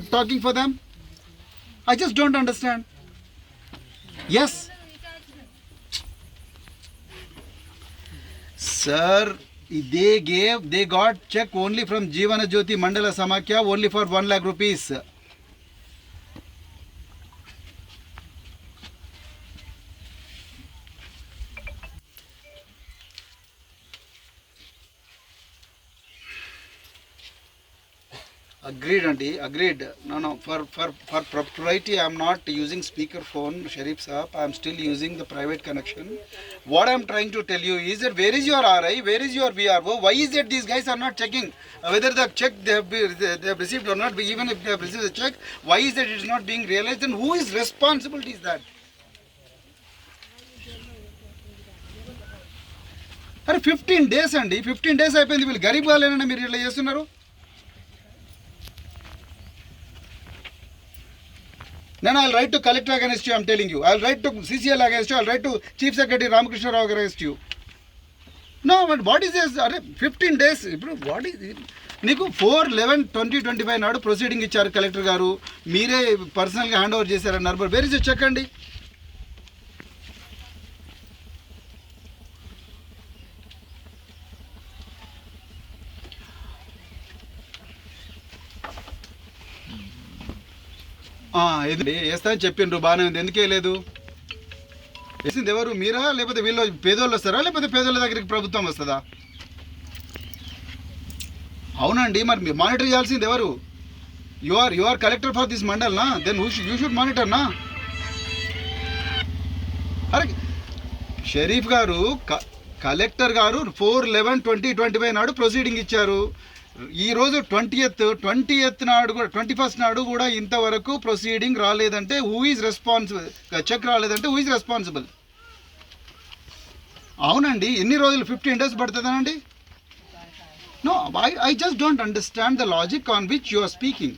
talking for them? I just don't understand. Yes. Sir, they gave, they got check only from Jivana Jyoti Mandala Samakya only for 1 lakh rupees. Agreed, Auntie. Agreed. No, no. For for for propriety, I'm not using speakerphone, Sharif Saab. I'm still using the private connection. What I'm trying to tell you is that where is your RI? Where is your VRO? Why is it these guys are not checking uh, whether the check they have, be, they, they have received or not? Even if they have received the check, why is that it is not being realized? Then who is responsibility is that? అరే fifteen days అండి fifteen days అయిపోయింది వీళ్ళు గరీబ్ కాలేనని మీరు ఇట్లా చేస్తున్నారు నేను I write to collector against you I'm telling you I write to CCL against you I write to chief secretary Ramakrishna Rao against you no but what is this అరే fifteen days ఇప్పుడు what is నీకు four eleven twenty twenty five నాడు proceeding ఇచ్చారు collector గారు. మీరే పర్సనల్గా hand over చేశారన్నారు but where is చెక్కండి ఇది వేస్తా అని చెప్పిండ్రు బాగానే ఉంది. ఎందుకే లేదు? వేసింది ఎవరు? మీరా? లేకపోతే వీళ్ళు పేదోళ్ళు వస్తారా? లేకపోతే పేదోళ్ళ దగ్గరికి ప్రభుత్వం వస్తుందా? అవునండి మరి మానిటర్ చేయాల్సింది ఎవరు? You are you are collector for this mandal నా దెన్ యూ షుడ్ మానిటర్ నా? అరే షరీఫ్ గారు క- కలెక్టర్ గారు four eleven twenty twenty five నాడు ప్రొసీడింగ్ ఇచ్చారు. ఈరోజు ట్వంటీ ఎత్ ట్వంటీ ఎత్ నాడు కూడా ట్వంటీ ఫస్ట్ నాడు కూడా ఇంతవరకు ప్రొసీడింగ్ రాలేదంటే హూ ఈజ్ రెస్పాన్సిబుల్ చెక్ రాలేదంటే హూ ఈజ్ రెస్పాన్సిబుల్ అవునండి ఎన్ని రోజులు? ఫిఫ్టీన్ డేస్ పడుతుందండి no I I just don't understand the logic on which you are speaking